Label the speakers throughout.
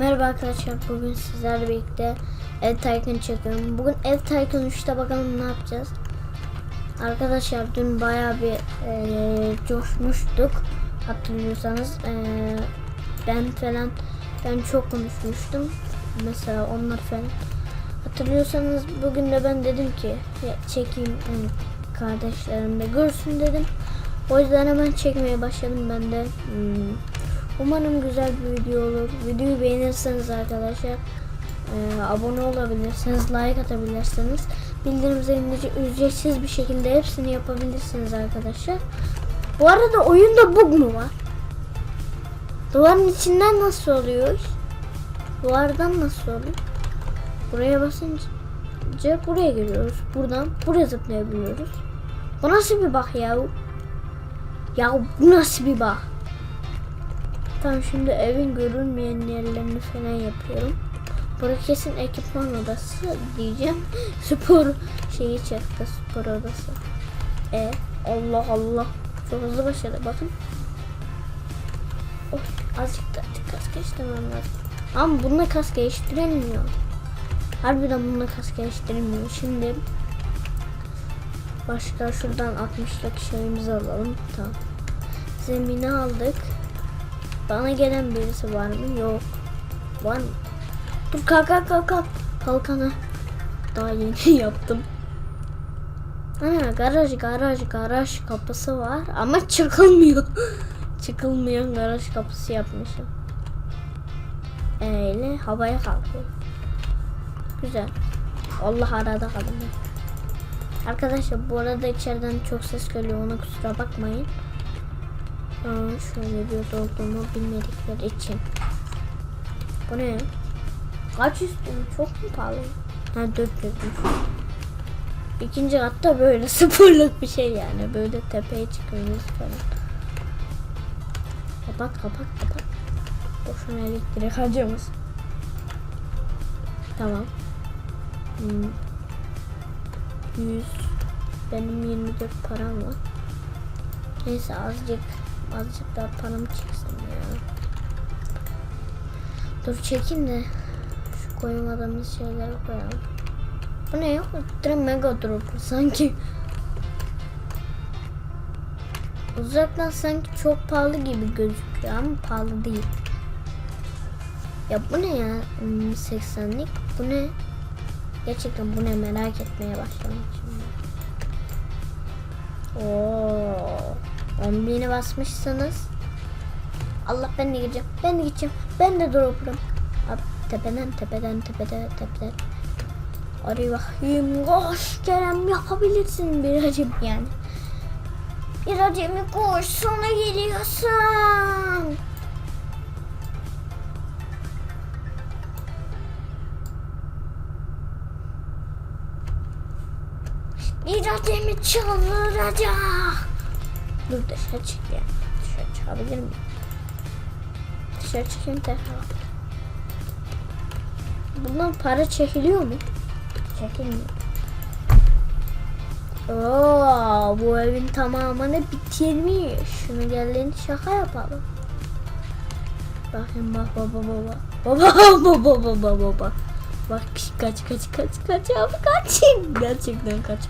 Speaker 1: Merhaba arkadaşlar bugün sizlerle birlikte Ev Tycoon çekiyorum. Bugün Ev Tycoon 3'te bakalım ne yapacağız. Arkadaşlar dün baya bir e, coşmuştuk hatırlıyorsanız. E, ben falan ben çok konuşmuştum. Mesela onlar falan. Hatırlıyorsanız bugün de ben dedim ki ya, çekeyim e, kardeşlerim de görsün dedim. O yüzden hemen çekmeye başladım ben de. Hmm, Umarım güzel bir video olur. Videoyu beğenirseniz arkadaşlar e, abone olabilirsiniz, like atabilirsiniz. Bildirim zilini ücretsiz bir şekilde hepsini yapabilirsiniz arkadaşlar. Bu arada oyunda bug mu var? Duvarın içinden nasıl oluyor? Duvardan nasıl oluyor? Buraya basınca buraya geliyoruz. Buradan buraya zıplayabiliyoruz. Bu nasıl bir bak ya? Ya bu nasıl bir bak? Tamam şimdi evin görünmeyen yerlerini falan yapıyorum. Burası kesin ekipman odası diyeceğim. Spor şeyi çıktı spor odası. E Allah Allah. Çok hızlı başladı bakın. Oh, azıcık da azıcık kas geçtirmem lazım. Ama bununla kas geliştirilmiyor. Harbiden bununla kas geliştirilmiyor. Şimdi başka şuradan 60'lık şeyimizi alalım. Tamam. Zemini aldık. Bana gelen birisi var mı? Yok. Var mı? Dur kalk kalk kalk kalk. Kalkanı. Daha yeni yaptım. Ana garaj garaj garaj kapısı var ama çıkılmıyor. Çıkılmayan garaj kapısı yapmışım. Öyle havaya kalkıyor. Güzel. Allah arada kalın. Arkadaşlar bu arada içeriden çok ses geliyor ona kusura bakmayın. Aa, şöyle bir olduğumu bilmedikleri için. Bu ne? Kaç üstüm? Çok mu pahalı? Ha dört dörtmüş. İkinci katta böyle sıfırlık bir şey yani. Böyle tepeye çıkıyoruz falan. Kapat kapat kapat. Boşuna elektrik harcamız. Tamam. Hmm. 100 benim 24 param var. Neyse azıcık azıcık daha param çıksın ya. Dur çekeyim de şu koymadığımız şeyleri koyalım. Bu ne ya? Ultra mega dropper sanki. Uzaktan sanki çok pahalı gibi gözüküyor ama pahalı değil. Ya bu ne ya? Hmm, 80'lik. Bu ne? Gerçekten bu ne merak etmeye başladım şimdi. Oo. 10 bini basmışsınız. Allah ben de gireceğim. Ben de gideceğim. Ben de drop'um. Abi tepeden tepeden tepeden tepeden. Araya bakayım. Koş Kerem yapabilirsin bir acım yani. Bir acemi koş sonra geliyorsun. Bir acemi çıldıracak. Dur dışarı çık ya. Dışarı çıkabilir miyim? Dışarı çıkayım tekrar. Bundan para çekiliyor mu? Çekilmiyor. Oo, bu evin tamamını bitirmiş. Şunu gelin şaka yapalım. Bakın bak baba baba. Baba baba baba baba. Bak kaç kaç kaç kaç abi kaç. Gerçekten kaç.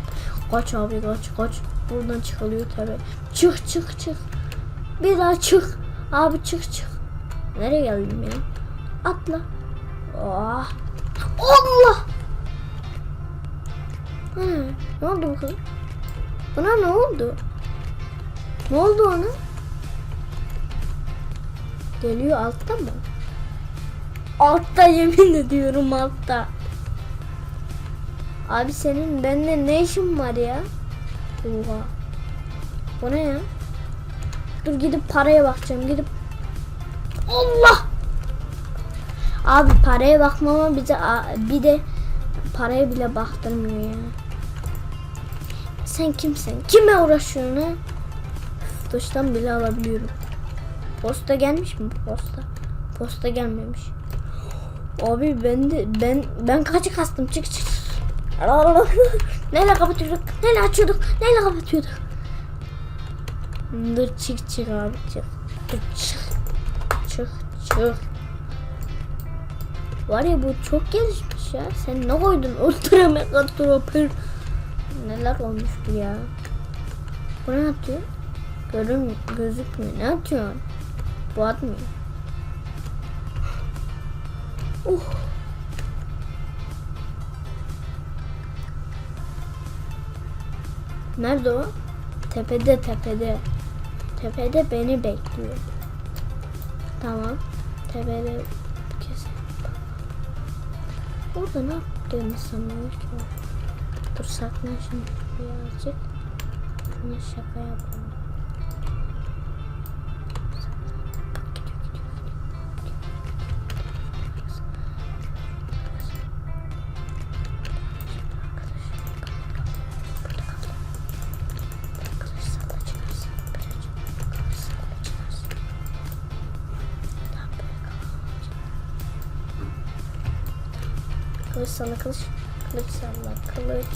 Speaker 1: Kaç abi kaç kaç. Buradan çıkılıyor tabi. Çık çık çık. Bir daha çık. Abi çık çık. Nereye geldim ya? Atla. Oh. Allah. Hı, ne oldu bu kız? Buna ne oldu? Ne oldu ona? Geliyor altta mı? Altta yemin ediyorum altta. Abi senin bende ne işin var ya? Oha. Bu ne ya? Dur gidip paraya bakacağım. Gidip Allah! Abi paraya bakmama bize bir de paraya bile baktırmıyor ya. Sen kimsin? Kime uğraşıyorsun ha? Dıştan bile alabiliyorum. Posta gelmiş mi posta? Posta gelmemiş. Abi ben de ben ben kaçı kastım çık çık. Neyle kapatıyorduk? Neyle açıyorduk? Neyle kapatıyorduk? Dur çık çık abi çık. Dur çık. Çık çık. Var ya bu çok gelişmiş ya. Sen ne koydun? Ultra mega dropper. Neler olmuş bu ya? Bu ne atıyor? Görün gözükmüyor. Ne atıyor? Bu atmıyor. Uh. Nerede o? Tepede tepede. Tepede beni bekliyor. Tamam. Tepede kesin. Orada ne yaptığını sanıyor ki? Dur saklan şimdi birazcık. Sana şaka yapalım. Kılıç salla kılıç. Kılıç salla kılıç.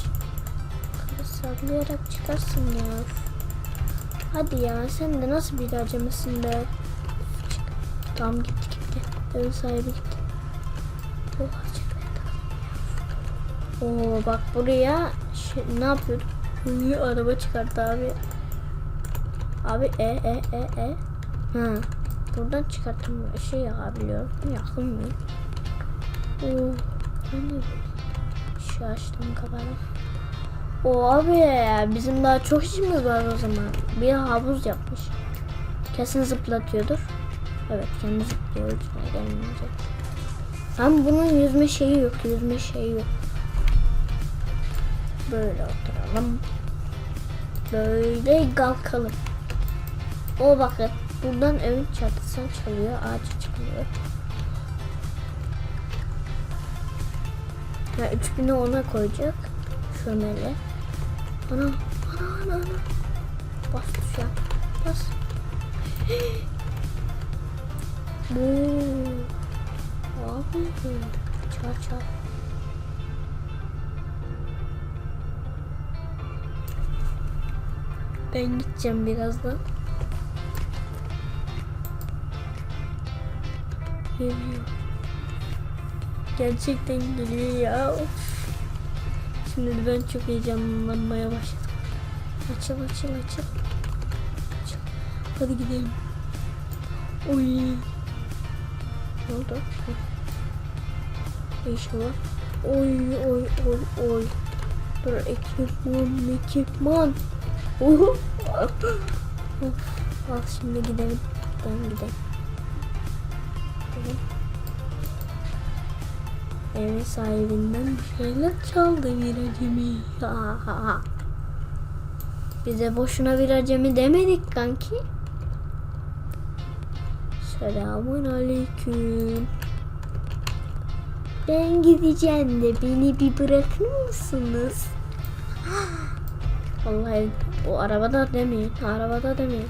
Speaker 1: Kılıç sallayarak çıkarsın ya. Hadi ya sen de nasıl bir acemisin be. Çık. Tamam gitti gitti. Evin sahibi gitti. Oh, ya. Oo bak buraya şey, ne yapıyorduk? Hı, araba çıkarttı abi. Abi e e e e. Ha. Buradan çıkarttım şey yakabiliyorum. Yakılmıyor. Oo. Şu açtım kapalı. O abi bizim daha çok işimiz var o zaman. Bir havuz yapmış. Kesin zıplatıyordur. Evet kendi zıplıyor ucuna gelmeyince. Ama bunun yüzme şeyi yok. Yüzme şeyi yok. Böyle oturalım. Böyle kalkalım. O bakın buradan evin çatısına çalıyor. Ağaç çıkıyor. Ya 3000'i ona koyacak. Şömele. Ana, ana, ana, ana. Bas tuşa. Bas. Bu. Abi. Çal çal. Ben gideceğim birazdan. Geliyor. Gerçekten geliyor ya. Of. Şimdi ben çok heyecanlanmaya başladım. Açıl açıl açıl. Açıl. Hadi gidelim. Oy. Ne oldu? Ne? Oy oy oy oy. Dur ekipman ekipman. Of. Al şimdi gidelim. Ben gidelim. Gidelim. Evin sahibinden bir şeyler çaldı bir acemi. Bize boşuna bir acemi demedik kanki. Selamun aleyküm. Ben gideceğim de beni bir bırakır mısınız? Vallahi o arabada demeyin. Arabada demeyin.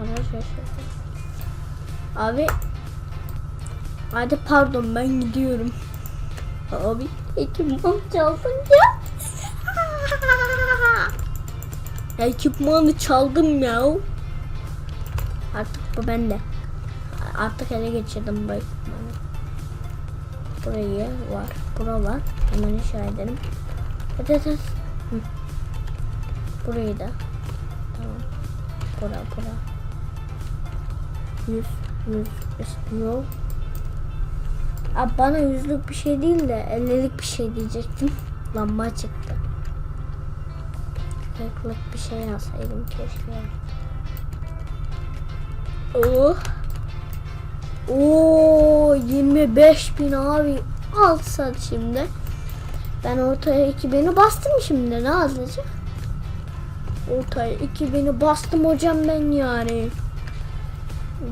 Speaker 1: Ara şaşırdım. Abi Hadi pardon ben gidiyorum. Abi ekipman çaldın ya. Ekipmanı çaldım ya. Artık bu bende. Artık ele geçirdim bu ekipmanı. Burayı var. Bura var. Hemen inşa edelim. Evet. Hı. Burayı da. Tamam. Bura bura. Yüz. Yüz. Yüz. Abi bana yüzlük bir şey değil de ellilik bir şey diyecektim. Lamba çıktı. Kırklık bir şey alsaydım keşke. Oh. Oo 25 bin abi alsa şimdi. Ben ortaya 2000'i bastım şimdi ne azıcık. Ortaya 2000'i bastım hocam ben yani.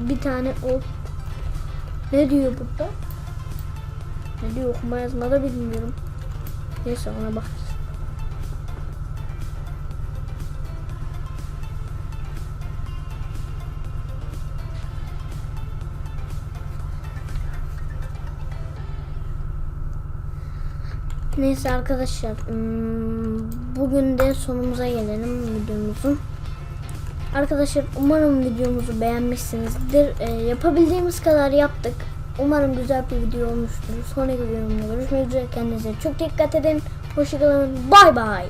Speaker 1: Bir tane o ne diyor burada? Ne diyor okuma yazma da bilmiyorum. Neyse ona bakarız. Neyse arkadaşlar hmm, bugün de sonumuza gelelim videomuzun. Arkadaşlar umarım videomuzu beğenmişsinizdir. Ee, yapabildiğimiz kadar yaptık. Umarım güzel bir video olmuştur. Sonraki videomda görüşmek üzere. Kendinize çok dikkat edin. Hoşçakalın. Bay bay.